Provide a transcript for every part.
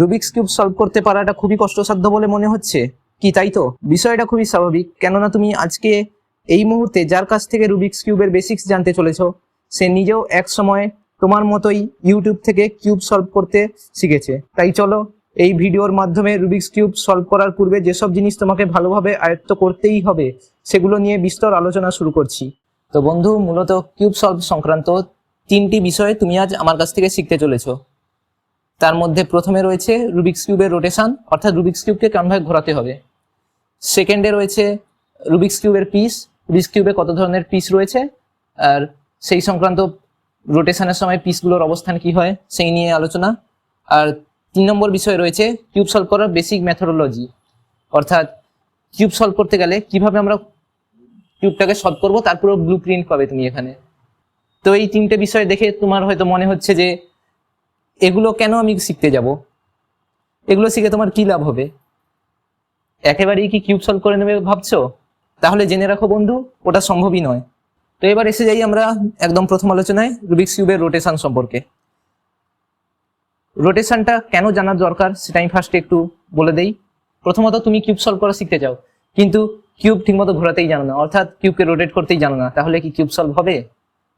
Rubik's cube solve করতে পারাটা খুবই কষ্টসাধ্য বলে মনে হচ্ছে। কি তাই তো? বিষয়টা খুবই স্বাভাবিক। কেননা তুমি আজকে এই মুহূর্তে যার কাছ থেকে রুবিক্স কিউবের বেসিক্স জানতে চলেছ, সে নিজেও এক সময় তোমার মতোই ইউটিউব থেকে কিউব সলভ করতে শিখেছে। তাই চলো, এই ভিডিওর মাধ্যমে রুবিক্স কিউব সলভ করার পূর্বে যেসব জিনিস তোমাকে ভালোভাবে আয়ত্ত করতেই হবে, সেগুলো নিয়ে বিস্তর আলোচনা শুরু করছি। তো বন্ধু, মূলত কিউব সলভ সংক্রান্ত তিনটি বিষয় তুমি আজ আমার কাছ থেকে শিখতে চলেছো। তার মধ্যে প্রথমে রয়েছে রুবিক্স কিউবের রোটেশন অর্থাৎ রুবিক্স কিউবকে কেমনভাবে ঘোরাতে হবে। সেকেন্ডে রয়েছে রুবিক্স কিউবের পিস রুবিক্স কিউবে কত ধরনের পিস রয়েছে? আর সেই সংক্রান্ত রোটেশনের সময় পিসগুলোর অবস্থান কি হয়, সেই নিয়ে আলোচনা। আর তিন নম্বর বিষয় রয়েছে কিউব সলভ করার বেসিক মেথোডোলজি অর্থাৎ কিউব সলভ করতে গেলে কীভাবে আমরা কিউবটাকে সলভ করব তারপরে ব্লু প্রিন্ট পাবে তুমি এখানে। তো এই তিনটে বিষয় দেখে তোমার হয়তো মনে হচ্ছে যে এগুলো কেন আমি শিখতে যাব? এগুলো শিখে তোমার কি লাভ হবে? একেবারেই কি কিউব সলভ করে নেবে ভাবছ? তাহলে জেনে রাখো বন্ধু, ওটা সম্ভবই নয়। তো এবার এসে যাই আমরা একদম প্রথম আলোচনায় রুবিক্স কিউবের রোটেশন সম্পর্কে। রোটেশনটা কেন জানার দরকার সেটা আমি ফার্স্টে একটু বলে দেই। প্রথমত তুমি কিউব সলভ করা শিখতে চাও কিন্তু কিউব ঠিকমতো ঘোরাতেই জানো না, অর্থাৎ কিউবকে রোটেট করতেই জানো না। তাহলে কি কিউব সলভ হবে?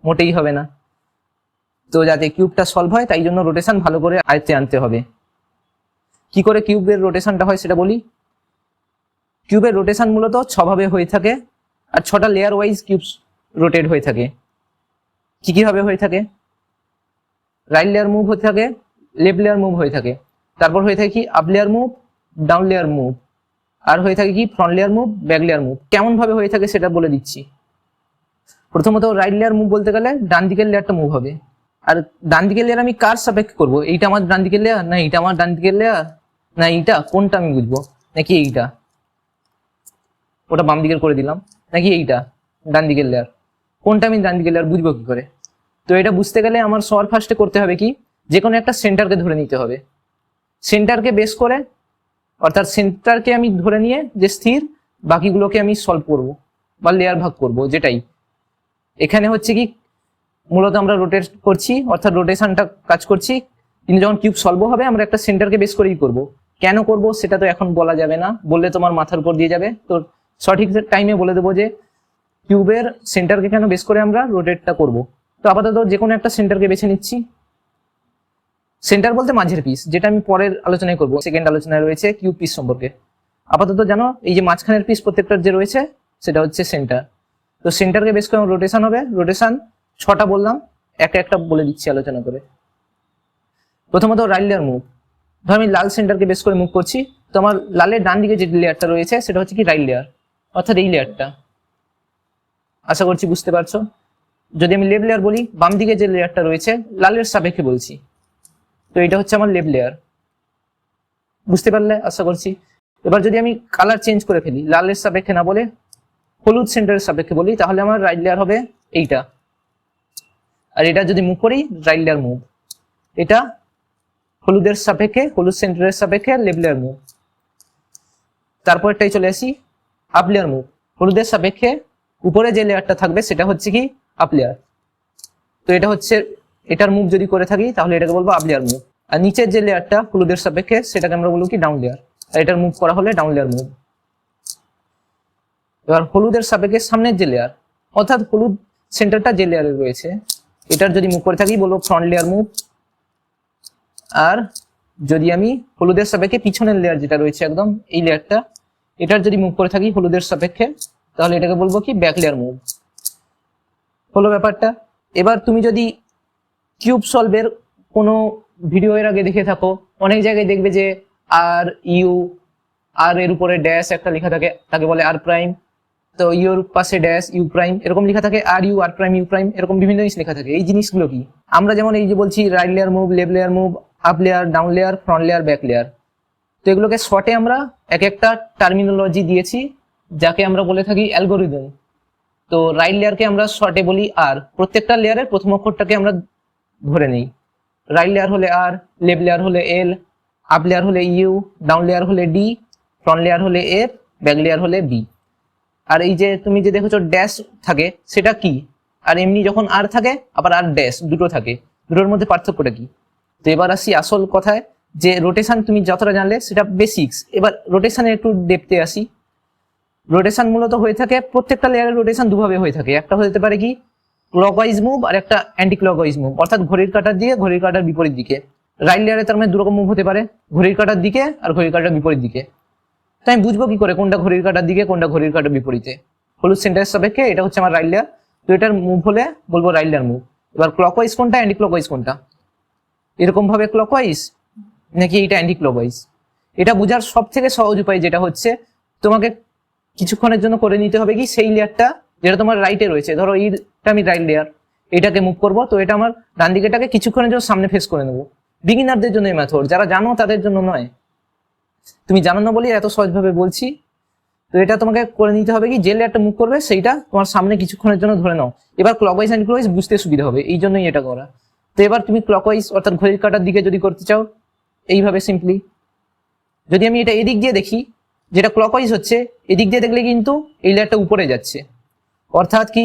মোটেই হবে না। তো যাতে কিউবটা সলভ হয়, তাই জন্য রোটেশন ভালো করে আয়ত্তে আনতে হবে। কি করে কিউবের রোটেশনটা হয় সেটা বলি? কিউবের রোটেশন মূলত ছভাবে হয়ে থাকে আর ছটা লেয়ার ওয়াইজ কিউব রোটেট হয়ে থাকে। কি কীভাবে হয়ে থাকে? রাইট লেয়ার মুভ হয়ে থাকে লেফট লেয়ার মুভ হয়ে থাকে। তারপর হয়ে থাকে কি? Up layer move down layer move আর হয়ে থাকে কি? Front layer move back layer move কেমন ভাবে হয়ে থাকে সেটা বলে দিচ্ছি। প্রথমত রাইট লেয়ার মুভ বলতে গেলে ডান দিকের লেয়ারটা মুভ হবে। আর ডান দিকের লেয়ার আমি কার সাপেক্ষে করব? এইটা আমার ডান দিকের লেয়ার না এইটা আমার ডান দিকের লেয়ার না এইটা? কোনটা আমি বুঝব? নাকি এইটা? ওটা বাম দিকের করে দিলাম। নাকি এইটা? ডান দিকের লেয়ার কোনটা আমি ডান দিকের লেয়ার বুঝব কি করে? তো এটা বুঝতে গেলে আমার সবার ফার্স্টে করতে হবে কি? যে কোনো একটা সেন্টারকে ধরে নিতে হবে। সেন্টারকে বেস করে, অর্থাৎ সেন্টারকে আমি ধরে নিয়ে যে স্থির, বাকিগুলোকে আমি সলভ করব বা লেয়ার ভাগ করব, যেটাই। এখানে হচ্ছে কি মূলত আমরা রোটেট করছি, অর্থাৎ রোটেশনটা কাজ করছি। কিন্তু যখন কিউব সলভ হবে, আমরা একটা সেন্টারকে বেস করেই করব। কেন করব সেটা তো এখন বলা যাবে না। বললে তোমার মাথার উপর দিয়ে যাবে। তো সঠিক টাইমে বলে দেবো যে কিউবের সেন্টারকে কেন বেস করে আমরা রোটেটটা করব। তো আপাতত যে কোনো একটা সেন্টারকে বেছে নিচ্ছি। সেন্টার বলতে মাঝের পিস যেটা আমি পরের আলোচনায় করব। সেকেন্ড আলোচনায় রয়েছে কিউব পিস সম্পর্কে। আপাতত জানো, এই যে মাঝখানের পিস প্রত্যেকটার যে রয়েছে, সেটা হচ্ছে সেন্টার তো সেন্টারকে বেস করে রোটেশন হবে। রোটেশন ছটা বললাম একটা একটা বলে দিচ্ছি আলোচনা করে। প্রথমত রাইট লেয়ার মুভ ধর আমি লাল সেন্টারকে বেস করে মুভ করছি, তো আমার লালের ডান দিকে যে লেয়ারটা রয়েছে, সেটা হচ্ছে কি রাইট লেয়ার অর্থাৎ এই লেয়ারটা আশা করছি বুঝতে পারছ? যদি আমি লেফট লেয়ার বলি, বাম দিকে যে লেয়ারটা রয়েছে, লালের সাপেক্ষে বলছি। তো এটা হচ্ছে আমার লেফট লেয়ার বুঝতে পারলে? আশা করছি। এবার যদি আমি কালার চেঞ্জ করে ফেলি, লালের সাপেক্ষে না বলে, হলুদ সেন্টারের সাপেক্ষে বলি, তাহলে আমার রাইট লেয়ার হবে এইটা। আর এটা যদি মুভ করি রাইট লেয়ার মুভ এটা হলুদের সাপেক্ষে, হলুদ সেন্টারের সাপেক্ষে লেফট লেয়ার মুভ তারপরটাই চলে আসি আপ লেয়ার মুভ হলুদের সাপেক্ষে উপরে যে লেয়ারটা থাকবে, সেটা হচ্ছে কি? আপ লেয়ার তো এটা হচ্ছে, এটার মুভ যদি করে থাকি, তাহলে এটাকে বলব আপ লেয়ার মুভ আর নিচের যে লেয়ারটা হলুদের সাপেক্ষে, সেটাকে আমরা বলব কি? ডাউন লেয়ার আর এটার মুভ করা হলে ডাউন লেয়ার মুভ এবার হলুদের সাপেক্ষে সামনের যে লেয়ার অর্থাৎ হলুদ সেন্টারটা যে লেয়ারে রয়েছে এটার যদি মুভ করে থাকি, বলব ফ্রন্ট লেয়ার মুভ আর যদি আমি হলুদের সাপেক্ষে পিছনের লেয়ার যেটা রয়েছে একদম, এই লেয়ারটা এটার যদি মুভ করে থাকি হলুদের সাপেক্ষে, তাহলে এটাকে বলব কি ব্যাক লেয়ার মুভ হলো ব্যাপারটা। এবার তুমি যদি কিউব সলভের কোনো ভিডিও এর আগে দেখে থাকো, অনেক জায়গায় দেখবে যে আর ইউ আর এর উপরে ড্যাশ একটা লেখা থাকে, তাকে বলে আর প্রাইম তো ইউর পাশে ড্যাশ, ইউ প্রাইম, এরকম লেখা থাকে, R U, R prime, U prime, এরকম বিভিন্ন জিনিস লেখা থাকে। এই জিনিসগুলো কি? আমরা যেমন এই যে বলছি right layer move left layer move up layer down layer front layer back layer তো এগুলোকে শর্টে আমরা এক একটা টার্মিনোলজি দিয়েছি, যাকে আমরা বলে থাকি অ্যালগোরিদম তো রাইট লেয়ারকে আমরা শর্টে বলি আর প্রত্যেকটা লেয়ারের প্রথম অক্ষরটাকে আমরা ধরে নেই। রাইট লেয়ার হলে আর লেফট লেয়ার হলে এল আপ লেয়ার হলে ইউ ডাউন লেয়ার হলে ডি ফ্রন্ট লেয়ার হলে এফ ব্যাক লেয়ার হলে বি আর এই যে তুমি যে দেখেছ ড্যাশ থাকে, সেটা কি? আর এমনি যখন আর থাকে, আবার আর ড্যাশ দুটো থাকে। দুটোর মধ্যে পার্থক্যটা কি? তো এবার আসি আসল কথায়, যে রোটেশন তুমি যতটা জানলে, সেটা বেসিক্স এবার রোটেশনের একটু ডেপতে আসি। রোটেশন মূলত হয়ে থাকে, প্রত্যেকটা লেয়ারের রোটেশন দুভাবে হয়ে থাকে। একটা হতে পারে কি? ক্লকওয়াইজ মুভ আর একটা অ্যান্টি ক্লকওয়াইজ মুভ অর্থাৎ ঘড়ির কাটার দিকে ঘড়ির কাটার বিপরীত দিকে। রাইট লেয়ারে তার মানে দুরকম মুভ হতে পারে। ঘড়ির কাটার দিকে আর ঘড়ির কাটার বিপরীত দিকে। তো আমি বুঝব কি করে? কোনটা ঘড়ির কাটার দিকে, কোনটা ঘড়ির কাটার বিপরীতে। হলুদ সেন্টারের সাপেক্ষে এটা হচ্ছে আমার রাইট লেয়ার তো এটার মুভ হলে বলব রাইট লেয়ার মুভ এবার ক্লকওয়াইজ কোনটা অ্যান্টি ক্লকওয়াইজ কোনটা? এরকম ভাবে ক্লকওয়াইজ নাকি এটা অ্যান্টি ক্লকওয়াইজ এটা বোঝার সব থেকে সহজ উপায় যেটা হচ্ছে, তোমাকে কিছুক্ষণের জন্য করে নিতে হবে কি সেই লেয়ারটা যেটা তোমার রাইটে রয়েছে। ধরো এইটা আমি রাইট লেয়ার এটাকে মুভ করব, তো এটা আমার ডান দিকেটাকে কিছুক্ষণের জন্য সামনে ফেস করে নেব। বিগিনারদের জন্য এই মেথড যারা জানো তাদের জন্য নয়। তুমি জানো না বলি, এত সহজভাবে বলছি। তো এটা তোমাকে করে নিতে হবে কি, যে লেয়ারটা মুভ করবে, সেইটা তোমার সামনে কিছুক্ষণের জন্য ধরে নাও। এবার ক্লকওয়াইজ অ্যান্ড ক্লকওয়াইজ বুঝতে সুবিধা হবে, এই জন্যই এটা করা। তো এবার তুমি ক্লকওয়াইজ অর্থাৎ ঘড়ির কাটার দিকে যদি করতে চাও, এইভাবে সিম্পলি যদি আমি এটা এদিক দিয়ে দেখি, যেটা ক্লকওয়াইজ হচ্ছে, এদিক দিয়ে দেখলে কিন্তু এই লেয়ারটা উপরে যাচ্ছে। অর্থাৎ কি,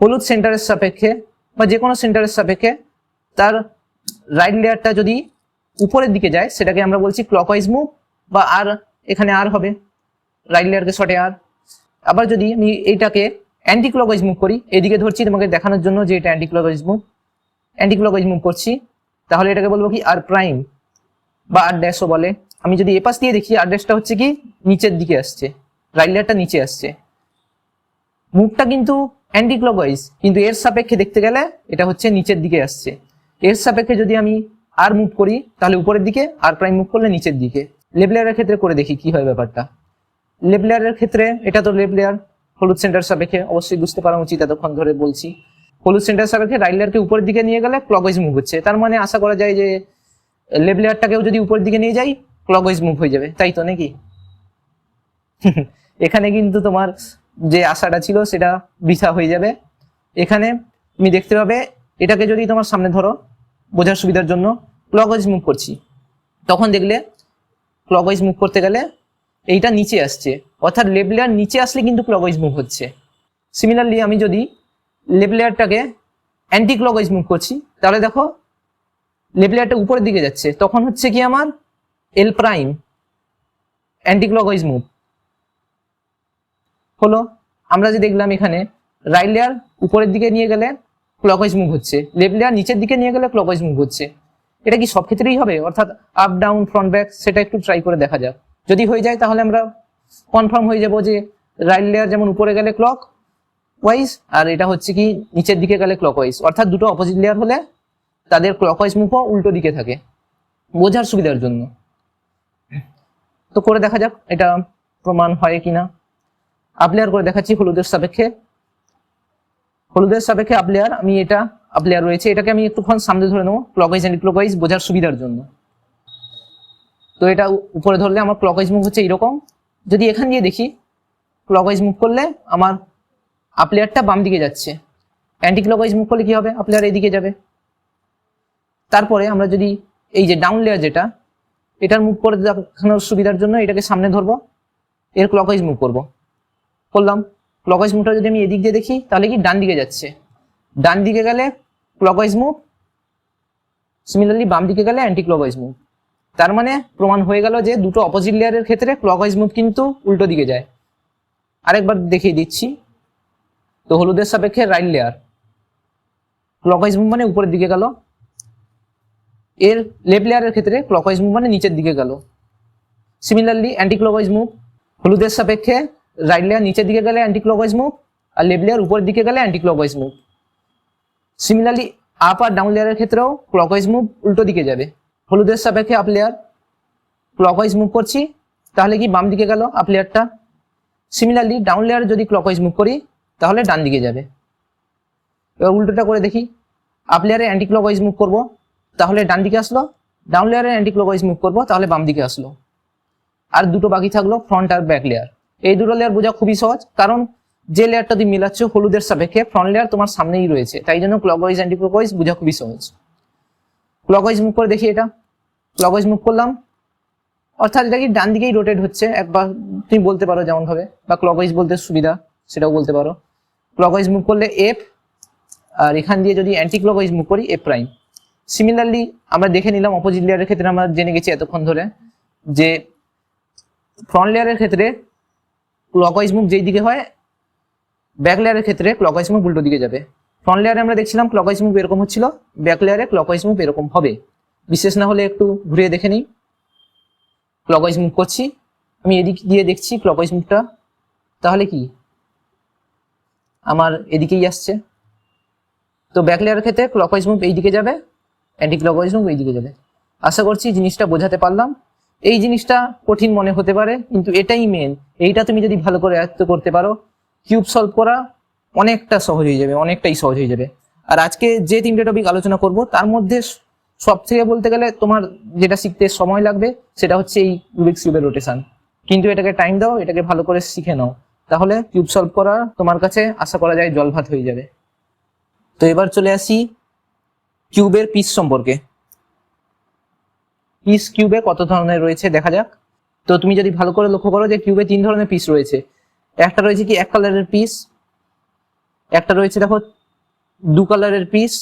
হলুদ সেন্টারের সাপেক্ষে বা যে কোনো সেন্টারের সাপেক্ষে তার রাইট লেয়ারটা যদি উপরের দিকে যায়, সেটাকে আমরা বলছি ক্লকওয়াইজ মুভ বা আর এখানে আর হবে রাইট লেয়ারকে শর্টে আর। আবার যদি আমি এইটাকে অ্যান্টি ক্লকওয়াইজ মুভ করি, এদিকে ধরছি তোমাকে দেখানোর জন্য যে এটা anti clockwise move anti clockwise move করছি, তাহলে এটাকে বলব কি আর প্রাইম বা আর ড্যাশও বলে। আমি যদি এপাশ দিয়ে দেখি আর ড্যাশটা হচ্ছে কি নিচের দিকে আসছে রাইট লেয়ারটা নিচে আসছে। মুভটা কিন্তু অ্যান্টি ক্লকওয়াইজ কিন্তু এর সাপেক্ষে দেখতে গেলে এটা হচ্ছে নিচের দিকে আসছে। এর সাপেক্ষে যদি আমি আর মুভ করি, তাহলে উপরের দিকে, আর প্রাইম মুভ করলে নিচের দিকে। লেবলেয়ারের ক্ষেত্রে করে দেখি কি হয় ব্যাপারটা। লেবলেয়ারের ক্ষেত্রে, এটা তো লেবলেয়ার হলুদ সেন্টার সাপেক্ষে, অবশ্যই বুঝতে পারা উচিত এতক্ষণ ধরে বলছি। হলুদ সেন্টার সাপেক্ষে রাইট লেয়ারকে উপরের দিকে নিয়ে গেলে ক্লকওয়াইজ মুভ হচ্ছে। তার মানে আশা করা যায় যে লেবলেয়ারটাকেও যদি উপরের দিকে নিয়ে যাই ক্লকওয়াইজ মুভ হয়ে যাবে। তাই তো নাকি? এখানে কিন্তু তোমার যে আশাটা ছিল, সেটা বৃথা হয়ে যাবে। এখানে তুমি দেখতে পাবে, এটাকে যদি তোমার সামনে ধরো, বোঝার সুবিধার জন্য ক্লকওয়াইজ মুভ করছি। তখন দেখলে ক্লকওয়াইজ মুভ করতে গেলে এইটা নিচে আসছে। অর্থাৎ লেবলেয়ার নিচে আসলে কিন্তু ক্লকওয়াইজ মুভ হচ্ছে। সিমিলারলি আমি যদি লেবলেয়ারটাকে অ্যান্টি ক্লকওয়াইজ মুভ করছি, তাহলে দেখো লেবলেয়ারটা উপরের দিকে যাচ্ছে। তখন হচ্ছে কি আমার? L prime anti clockwise move হলো, আমরা যে দেখলাম এখানে রাইট লেয়ার উপরের দিকে নিয়ে গেলে ক্লকওয়াইজ মুভ হচ্ছে। লেফট লেয়ার নিচের দিকে নিয়ে গেলে ক্লকওয়াইজ মুভ হচ্ছে। এটা কি সব ক্ষেত্রেই হবে? অর্থাৎ আপ ডাউন ফ্রন্ট ব্যাক সেটা একটু ট্রাই করে দেখা যাক। যদি হয়ে যায় তাহলে আমরা কনফার্ম হয়ে যাব যে রাইট লেয়ার যেমন উপরে গেলে ক্লক ওয়াইজ আর এটা হচ্ছে কি নিচের দিকে গেলে ক্লক ওয়াইজ অর্থাৎ দুটো অপোজিট লেয়ার হলে তাদের ক্লক ওয়াইজ মুভও উল্টো দিকে থাকে। বোঝার সুবিধার জন্য। তো করে দেখা যাক এটা প্রমাণ হয় কিনা। আপলেয়ার করে দেখাচ্ছি হলুদের সাপেক্ষে। হলুদের সাপেক্ষে আপলেয়ার আমি এটা আপলেয়ার রয়েছে। এটাকে আমি একটুক্ষণ সামনে ধরে নেব। ক্লকওয়াইজ অ্যান্টি ক্লকওয়াইজ বোঝার সুবিধার জন্য। তো এটা উপরে ধরলে আমার ক্লকওয়াইজ মুভ হচ্ছে এরকম যদি এখান দিয়ে দেখি ক্লকওয়াইজ মুভ করলে আমার আপলেয়ারটা বাম দিকে যাচ্ছে। অ্যান্টি ক্লকওয়াইজ মুভ করলে কি হবে? আপলেয়ার এইদিকে যাবে। তারপরে আমরা যদি এই যে ডাউন লেয়ার যেটা, এটার মুভ করে দেখানোর সুবিধার জন্য এটাকে সামনে ধরবো। এর ক্লকওয়াইজ মুভ করব। করলাম। ক্লকওয়াইজ মুভটা যদি আমি এদিক দিয়ে দেখি, তাহলে কি ডান দিকে যাচ্ছে? ডান দিকে গেলে ক্লকওয়াইজ মুভ সিমিলারলি বাম দিকে গেলে অ্যান্টি ক্লকওয়াইজ মুভ তার মানে প্রমাণ হয়ে গেল যে দুটো অপোজিট লেয়ারের ক্ষেত্রে ক্লকওয়াইজ মুভ কিন্তু উল্টো দিকে যায়। আরেকবার দেখিয়ে দিচ্ছি। তো হলুদের সাপেক্ষে রাইট লেয়ার ক্লকওয়াইজ মুভ মানে উপরের দিকে গেল। এর লেফট লেয়ারের ক্ষেত্রে ক্লকওয়াইজ মুভ মানে নিচের দিকে গেল। সিমিলারলি অ্যান্টি ক্লকওয়াইজ মুভ হলুদের সাপেক্ষে রাইট লেয়ার নিচের দিকে গেলে অ্যান্টি ক্লকওয়াইজ মুভ আর লেফট লেয়ার উপরের দিকে গেলে anti clockwise move similarly up আর ডাউন লেয়ারের ক্ষেত্রেও ক্লকওয়াইজ মুভ উল্টো দিকে যাবে। হলুদের সাপেক্ষে আপ লেয়ার ক্লকওয়াইজ মুভ করছি, তাহলে কি বাম দিকে গেল আপ লেয়ারটা সিমিলারলি ডাউন লেয়ার যদি ক্লকওয়াইজ মুভ করি, তাহলে ডান দিকে যাবে। এবার উল্টোটা করে দেখি। আপ লেয়ারে অ্যান্টি ক্লকওয়াইজ মুভ করব, তাহলে ডান দিকে আসলো। ডাউন লেয়ারে অ্যান্টি ক্লকওয়াইজ মুভ করব, তাহলে বাম দিকে আসলো। আর দুটো বাকি থাকল ফ্রন্ট আর ব্যাক লেয়ার এই দুটো লেয়ার বোঝা খুবই সহজ, কারণ যে লেয়ারটা তুমি মিলাচ্ছ, হলুদের সাপেক্ষে ফ্রন্ট লেয়ার তোমার সামনেই রয়েছে। তাই জন্য ক্লকওয়াইজ অ্যান্টি ক্লকওয়াইজ বোঝা খুবই সহজ ক্লকওয়াইজ মুভ করে দেখি এটা। ক্লকওয়াইজ মুভ করলাম। অর্থাৎ এটা কি ডান দিকেই রোটেট হচ্ছে? একবার তুমি বলতে পারো যেমন ভাবে বা ক্লকওয়াইজ বলতে সুবিধা, সেটাও বলতে পারো। ক্লকওয়াইজ মুভ করলে এফ আর এখান দিয়ে যদি অ্যান্টি ক্লকওয়াইজ মুভ করি এফ প্রাইম সিমিলারলি আমরা দেখে নিলাম অপোজিট লেয়ারের ক্ষেত্রে আমরা জেনে গেছি এতক্ষণ ধরে যে ফ্রন্ট লেয়ারের ক্ষেত্রে ক্লকওয়াইজ মুভ যেই দিকে হয় ব্যাক লেয়ারের ক্ষেত্রে ক্লকওয়াইজ মুভ উল্টো দিকে যাবে। ফ্রন্ট লেয়ারে আমরা দেখছিলাম ক্লকওয়াইজ মুভ এরকম হচ্ছিল। ব্যাক লেয়ারে ক্লকওয়াইজ মুভ এরকম হবে। বিশেষ না হলে একটু ঘুরিয়ে দেখে নিই। ক্লকওয়াইজ মুভ করছি। আমি এদিক দিয়ে দেখছি ক্লকওয়াইজ মুভটা তাহলে কি? আমার এদিকেই আসছে। তো ব্যাক লেয়ারের ক্ষেত্রে ক্লকওয়াইজ মুভ এই দিকে যাবে। অ্যান্টি ক্লকওয়াইজ মুভ এই দিকে যাবে। আশা করছি জিনিসটা বোঝাতে পারলাম। এই জিনিসটা কঠিন মনে হতে পারে, কিন্তু এটাই মেন এইটা তুমি যদি ভালো করে আয়ত্ত করতে পারো কিউব সলভ করা অনেকটা সহজ হয়ে যাবে, অনেকটাই সহজ হয়ে যাবে। আর আজকে যে তিনটে টপিক আলোচনা করব, তার মধ্যে সব থেকে বলতে গেলে তোমার যেটা শিখতে সময় লাগবে, সেটা হচ্ছে এই রুবিক্স কিউবের রোটেশন কিন্তু এটাকে টাইম দাও, এটাকে ভালো করে শিখে নাও। তাহলে কিউব সলভ করা তোমার কাছে আশা করা যায় জল ভাত হয়ে যাবে। তো এবার চলে আসি কিউবের পিস সম্পর্কে। পিস কিউবে কত ধরনের রয়েছে, দেখা যাক। তো তুমি যদি ভালো করে লক্ষ্য করো যে কিউবে তিন ধরনের পিস রয়েছে। একটা রয়েছে কি এক কালারের পিস একটা রয়েছে দেখো দু কালারের পিস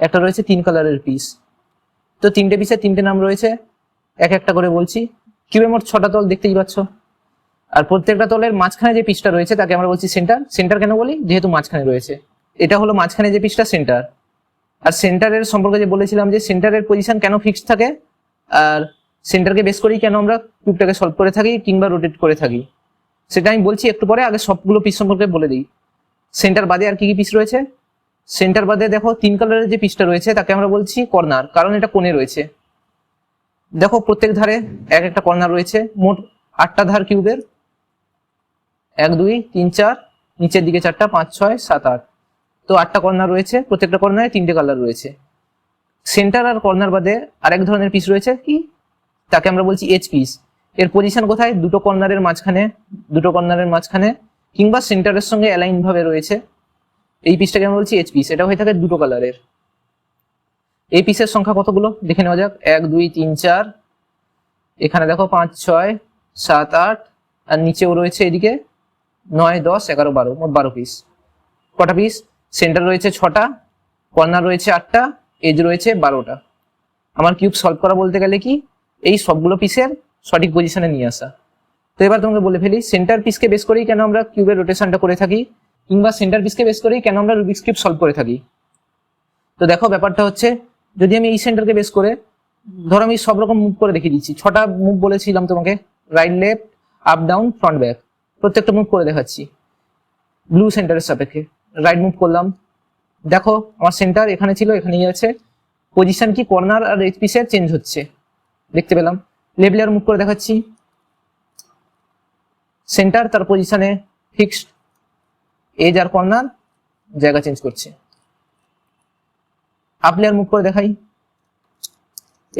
একটা রয়েছে তিন কালারের পিস তো তিনটে পিসের তিনটে নাম রয়েছে, এক একটা করে বলছি। কিউবে মোট ছটা তল দেখতেই পাচ্ছ। আর প্রত্যেকটা তলের মাঝখানে যে পিসটা রয়েছে, তাকে আমরা বলছি সেন্টার সেন্টার কেন বলি? যেহেতু মাঝখানে রয়েছে। এটা হলো মাঝখানে যে পিসটা সেন্টার আর সেন্টারের সম্পর্কে যে বলেছিলাম যে সেন্টারের পজিশন কেন ফিক্সড থাকে, আর সেন্টারকে বেস করেই কেন আমরা কিউবটাকে সলভ করে থাকি কিংবা রোটেট করে থাকি। সেটা আমি বলছি একটু পরে, আগে সবগুলো পিস সম্পর্কে বলে দিই। সেন্টার বাদে আর কি কি পিস রয়েছে? সেন্টার বাদে দেখো, তিন কালারের যে পিসটা রয়েছে, তাকে আমরা বলছি কর্নার কারণ এটা কোণে রয়েছে। দেখো, প্রত্যেক ধারে এক একটা কর্নার রয়েছে। মোট আটটা ধার কিউবের এক, দুই, তিন, চার, নিচের দিকে চারটা, পাঁচ, ছয়, সাত, আট। তো আটটা কর্নার রয়েছে, প্রত্যেকটা কর্নারে তিনটে কালার রয়েছে। সেন্টার আর কর্নার বাদে আরেক ধরনের পিস রয়েছে, কি? তাকে আমরা বলছি এইচ পিস এর পজিশন কোথায়? দুটো কর্নারের মাঝখানে, দুটো কর্নারের মাঝখানে, কিংবা সেন্টারের সঙ্গে অ্যালাইন ভাবে রয়েছে। এই পিসটাকে আমরা বলছি এইচ পিস এটা হয়ে থাকে দুটো কালারের এই পিসের সংখ্যা কতগুলো? দেখে নেওয়া যাক। এক, দুই, তিন, চার। এখানে দেখো পাঁচ, ছয়, সাত, আট, আর নিচেও রয়েছে এদিকে নয়, দশ, এগারো, বারো, মোট বারো পিস কটা পিস সেন্টার রয়েছে ছটা কর্নার রয়েছে আটটা এজ রয়েছে বারোটা। আমার কিউব সলভ করা বলতে গেলে কি? এই সবগুলো পিসের সঠিক পজিশনে নিয়ে আসা। তো এবার তোমাকে বলে ফেলি সেন্টার পিসকে বেস করেই কেন আমরা কিউবের রোটেশনটা করে থাকি? কিংবা সেন্টার পিসকে বেস করেই কেন আমরা রুবিক্স কিউব সলভ করে থাকি? তো দেখো ব্যাপারটা হচ্ছে, যদি আমি এই সেন্টারকে বেস করে, ধরো আমি সব রকম মুভ করে দেখিয়ে দিচ্ছি। ছটা মুভ বলেছিলাম তোমাকে right left up down front back প্রত্যেকটা মুভ করে দেখাচ্ছি। ব্লু সেন্টারের সাপেক্ষে। রাইট মুভ করলাম। দেখো, আমার সেন্টার এখানে ছিল, এখানেই আছে। পজিশন কি? কর্নার আর এইচ পিসের চেঞ্জ হচ্ছে। দেখতে পেলাম। লেভেলার মুভ করে দেখাচ্ছি। সেন্টার তার পজিশনে ফিক্সড এজ আর কর্নার জায়গা চেঞ্জ করছে। আপ লেয়ার মুভ করে দেখাই।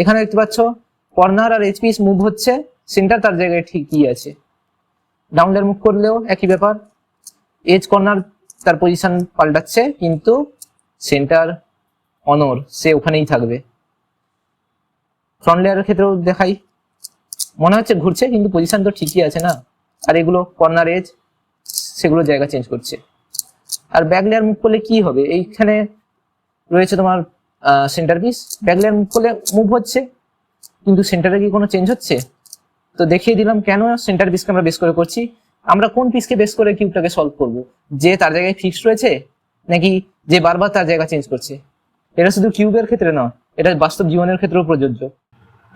এখানে দেখতে পাচ্ছ কর্নার আর এইচ পিস মুভ হচ্ছে সেন্টার তার জায়গায় ঠিকই আছে। ডাউন লেয়ার মুভ করলেও একই ব্যাপার। এজ কর্নার তার পজিশন পাল্টাচ্ছে, কিন্তু সেন্টার অনর সে ওখানেই থাকবে। ফ্রন্ট লেয়ারের ক্ষেত্রেও দেখাই। মনে হচ্ছে ঘুরছে, কিন্তু পজিশন তো ঠিকই আছে না। আর এগুলো কর্নার এজ সেগুলো জায়গা চেঞ্জ করছে। আর ব্যাক লেয়ার মুভ করলে কি হবে? এইখানে রয়েছে তোমার centre piece back layer move করলে মুভ হচ্ছে, কিন্তু সেন্টারে কি কোনো চেঞ্জ হচ্ছে? তো দেখিয়ে দিলাম কেন সেন্টার পিসকে আমরা বেস করে করছি। আমরা কোন পিসকে বেস করে কিউবটাকে সলভ করব? যে তার জায়গায় ফিক্সড রয়েছে, নাকি যে বারবার তার জায়গা চেঞ্জ করছে? এটা শুধু কিউবের ক্ষেত্রে নয়, এটা বাস্তব জীবনের ক্ষেত্রেও প্রযোজ্য।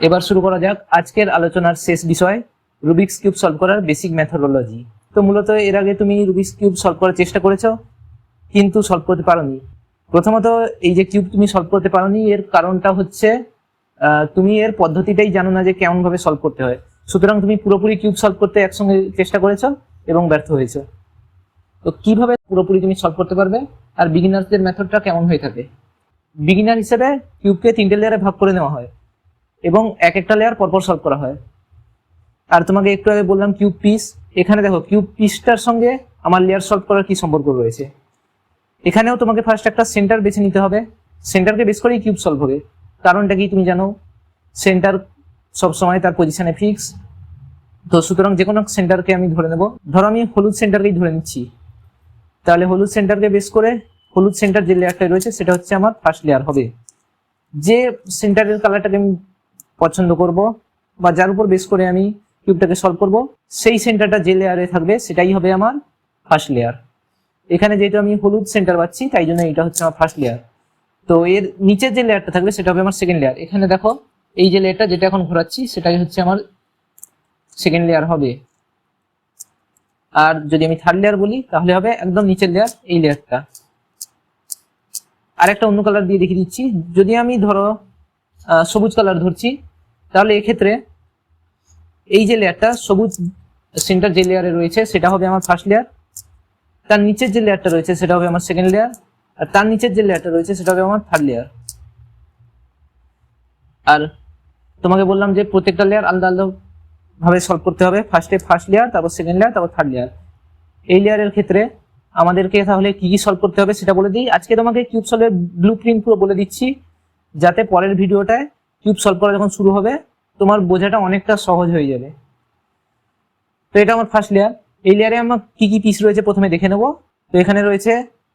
এবার শুরু করা যাক আজকের আলোচনার শেষ বিষয় রুবিক্স কিউব সলভ করার বেসিক ম্যাথোডোলজি তো মূলত এর আগে তুমি রুবিক্স কিউব সলভ করার চেষ্টা করেছ, কিন্তু সলভ করতে পারোনি। প্রথমত এই যে কিউব তুমি সলভ করতে পারোনি, এর কারণটা হচ্ছে তুমি এর পদ্ধতিটাই জানো না যে কেমন ভাবে সলভ করতে হয়। সুতরাং তুমি পুরোপুরি কিউব সলভ করতে একসঙ্গে চেষ্টা করেছ এবং ব্যর্থ হয়েছো। তো কীভাবে পুরোপুরি তুমি সলভ করতে পারবে, আর বিগিনার্সদের মেথডটা কেমন হয়ে থাকে? বিগিনার হিসেবে কিউবকে তিনটে লেয়ারে ভাগ করে নেওয়া হয়। এবং এক একটা লেয়ার পরপর সলভ করা হয়। আর তোমাকে একটু আগে বললাম কিউব পিস এখানে দেখো কিউব পিসটার সঙ্গে আমার লেয়ার সলভ করার কি সম্পর্ক রয়েছে? এখানেও তোমাকে ফার্স্ট একটা সেন্টার বেছে নিতে হবে। সেন্টারকে বেস করেই কিউব সলভ হবে। কারণটা কি তুমি জানো? সেন্টার সবসময় তার পজিশনে ফিক্স তো সুতরাং যে কোনো সেন্টারকে আমি ধরে নেব। ধরো আমি হলুদ সেন্টারকেই ধরে নিচ্ছি। তাহলে হলুদ সেন্টারকে বেস করে হলুদ সেন্টার যে লেয়ারটা রয়েছে, সেটা হচ্ছে আমার ফার্স্ট লেয়ার হবে। যে সেন্টারের কালারটাকে আমি পছন্দ করব বা যার উপর বেস করে আমি কিউবটাকে সলভ করব, সেই সেন্টারটা যে লেয়ারে থাকবে, সেটাই হবে আমার ফার্স্ট লেয়ার এখানে যেহেতু আমি হলুদ সেন্টার পাচ্ছি, তাই জন্য এটা হচ্ছে আমার ফার্স্ট লেয়ার তো এর নিচের যে লেয়ারটা থাকবে, সেটা হবে আমার সেকেন্ড লেয়ার এখানে দেখো, এই যে লেয়ারটা যেটা এখন ঘোরাচ্ছি, সেটাই হচ্ছে আমার সেকেন্ড লেয়ার হবে। আর যদি আমি থার্ড লেয়ার বলি, তাহলে হবে একদম নিচের লেয়ার এই লেয়ারটা আর একটা অন্য কালার দিয়ে দেখিয়ে দিচ্ছি। যদি আমি ধরো সবুজ কালার ধরছি তাহলে এক্ষেত্রে এই যে লেয়ারটা সবুজ সেন্টার যে লেয়ারে রয়েছে, সেটা হবে আমার ফার্স্ট লেয়ার তার নিচের যে লেয়ারটা রয়েছে, সেটা হবে আমার সেকেন্ড লেয়ার আর তার নিচের যে লেয়ারটা রয়েছে, সেটা হবে আমার থার্ড লেয়ার আর তোমাকে বললাম যে প্রত্যেকটা লেয়ার আলাদা আলাদা ভাবে সলভ করতে হবে ফার্স্টে ফার্স্ট লেয়ার তারপর সেকেন্ড লেয়ার তারপর থার্ড লেয়ার এই লেয়ারের ক্ষেত্রে আমাদেরকে তাহলে কি কি সলভ করতে হবে সেটা বলে দিই। আজকে তোমাকে কিউব সলভের ব্লু প্রিন্ট পুরো বলে দিচ্ছি, যাতে পরের ভিডিওটায় কিউব সলভ করা যখন শুরু হবে, তোমার বোঝাটা অনেকটা সহজ হয়ে যাবে। তো এটা আমার ফার্স্ট লেয়ার এই লেয়ারে আমার কি কি পিস রয়েছে প্রথমে দেখে নেব। তো এখানে রয়েছে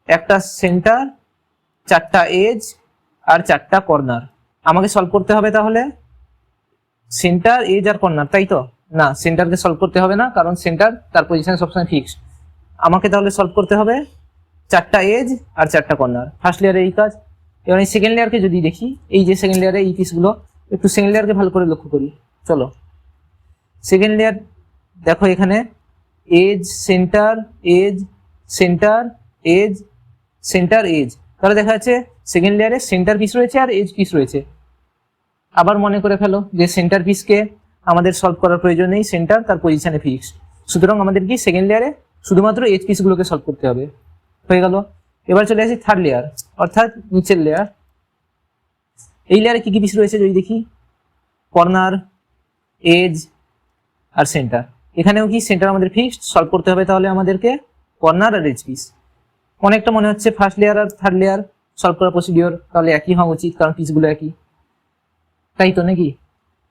একটা সেন্টার চারটা এজ আর চারটা কর্নার আমাকে সলভ করতে হবে তাহলে? সেন্টার এজ আর কর্নার তাই তো? না সেন্টারকে সলভ করতে হবে না, কারণ সেন্টার তার পজিশন সবসময় ফিক্সড আমাকে তাহলে সলভ করতে হবে চারটা এজ আর চারটা কর্নার ফার্স্ট লেয়ারে এই কাজ। এবার এই সেকেন্ড লেয়ারকে যদি দেখি, এই যে সেকেন্ড লেয়ারে এই পিসগুলো একটু সেকেন্ড লেয়ারকে ভালো করে লক্ষ্য করি। চলো। সেকেন্ড লেয়ার দেখো এখানে edge centre edge centre edge centre edge তাহলে দেখা যাচ্ছে সেকেন্ড লেয়ারে সেন্টার পিস রয়েছে আর এজ পিস রয়েছে। আবার মনে করে ফেলো যে সেন্টার পিসকে আমাদের সলভ করার প্রয়োজন নেই সেন্টার তার পজিশনে ফিক্সড সুতরাং আমাদের কি সেকেন্ড লেয়ারে শুধুমাত্র এজ পিসগুলোকে সলভ করতে হবে। হয়ে গেল। এবার চলে আসি থার্ড লেয়ার অর্থাৎ নিচের লেয়ার এই লেয়ারে কি কি পিস রয়েছে যদি দেখি? কর্নার এজ আর সেন্টার এখানেও কি সেন্টার আমাদের ফিক্সড সলভ করতে হবে তাহলে আমাদেরকে কর্নার আর এজ পিস অনেকটা মনে হচ্ছে ফার্স্ট লেয়ার আর থার্ড লেয়ার সলভ করার প্রসিডিওর তাহলে একই হওয়া উচিত, কারণ পিসগুলো একই। তাই তো নাকি?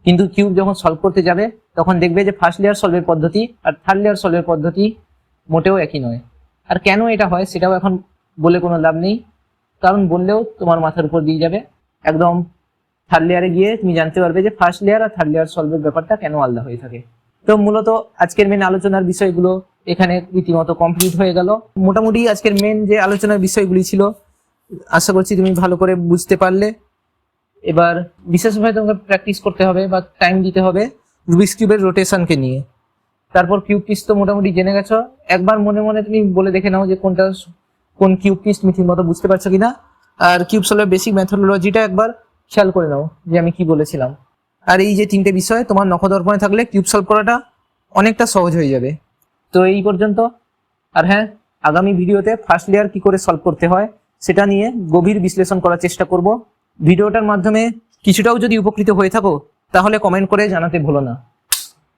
কিন্তু কিউব যখন সলভ করতে যাবে, তখন দেখবে যে ফার্স্ট লেয়ার সলভের পদ্ধতি আর থার্ড লেয়ার সলভের পদ্ধতি মোটেও একই নয়। আর কেন এটা হয় সেটাও এখন বলে কোনো লাভ নেই। কারণ বললেও তোমার মাথার উপর দিয়ে যাবে। একদম থার্ড লেয়ারে গিয়ে তুমি জানতে পারবে যে ফার্স্ট লেয়ার আর থার্ড লেয়ার সলভের ব্যাপারটা কেন আলাদা হয়ে থাকে। তো মূলত আজকের মেন আলোচনার বিষয়গুলো এখানে রীতিমতো কমপ্লিট হয়ে গেল। মোটামুটি আজকের মেন যে আলোচনার বিষয়গুলি ছিল, আশা করছি তুমি ভালো করে বুঝতে পারলে। এবার বিশেষভাবে তোমাকে প্র্যাকটিস করতে হবে বা টাইম দিতে হবে রুবিক্স কিউবের রোটেশনকে নিয়ে। তারপর কিউব পিস তো মোটামুটি জেনে গেছো। একবার মনে মনে তুমি বলে দেখে নাও যে কোনটা কোন কিউব পিস তুমি মতো বুঝতে পারছ কিনা? আর কিউব সলভের বেসিক ম্যাথোলজিটা একবার খেয়াল করে নাও যে আমি কি বলেছিলাম। আর এই যে তিনটে বিষয়, তোমার নখদর্পণে থাকলে কিউব সলভ করাটা অনেকটা সহজ হয়ে যাবে। তো এই পর্যন্ত। আর হ্যাঁ আগামী ভিডিওতে ফার্স্ট লেয়ার কি করে সলভ করতে হয়, সেটা নিয়ে গভীর বিশ্লেষণ করার চেষ্টা করব। ভিডিওটার মাধ্যমে কিছুটাও যদি উপকৃত হয়ে থাকো, তাহলে কমেন্ট করে জানাতে ভুলো না।